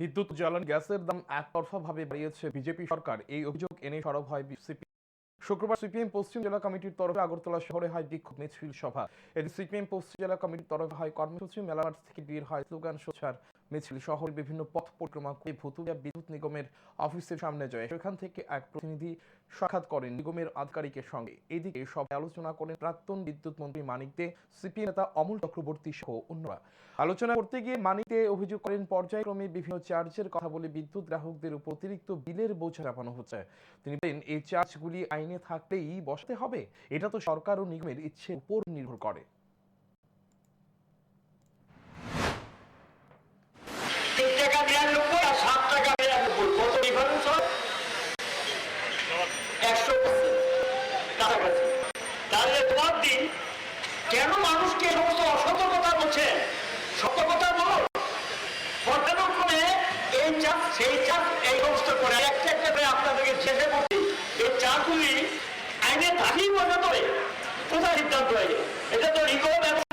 বিদ্যুৎ, জ্বালানি, গ্যাসের দাম একতরফা ভাবে বাড়িয়েছে বিজেপি সরকার। এই অভিযোগ এনে সরব হয় বিসিপি শুক্রবার সিপিএম পশ্চিম জেলা কমিটির তরফে আগরতলা শহরে হয় বিক্ষোভ, মিছিল, সভা। এদিন সিপিএম পশ্চিম জেলা কমিটির তরফে হয় কর্মসূচি মেলামাঠ থেকে বের হয় স্লোগান, সোচ্চার। মিছিল শহরের বিভিন্ন পথ পরিক্রমা করে ভুতুরিয়া বিদ্যুৎ নিগমের অফিসের সামনে যায়। সেখান থেকে এক প্রতিনিধি সাক্ষাৎ করেন নিগমের আধিকারিকের সঙ্গে। এদিকে সব আলোচনা করেন প্রাক্তন বিদ্যুৎ মন্ত্রী মানিক দে সিপিএম নেতা অমল চক্রবর্তী সহ অন্যরা। আলোচনা করতে গিয়ে মানিক দে অভিযোগ করেন, পর্যায়ক্রমে বিভিন্ন চার্জের কথা বলে বিদ্যুৎ গ্রাহকদের উপর অতিরিক্ত বিলের বোঝা চাপানো হচ্ছে। তিনি বলেন, এই চার্জগুলি আইনে থাকলেই বসাতে হবে। এটা তো সরকার ও নিগমের ইচ্ছের উপর নির্ভর করে। কাছাকাছি তাহলে তোমার দিন কেন মানুষকে সমস্ত অসতর্কতা বলছে? সতর্কতা বলো। পর্যবেক্ষণে এই চাপ সেই চাপ এই সমস্ত করে একটা একটা করে আপনাদেরকে শেষে করছি এই চাপগুলি আইনে থাকি মনে করে কোথায় সিদ্ধান্ত হয়ে এটা তো রিকো এবং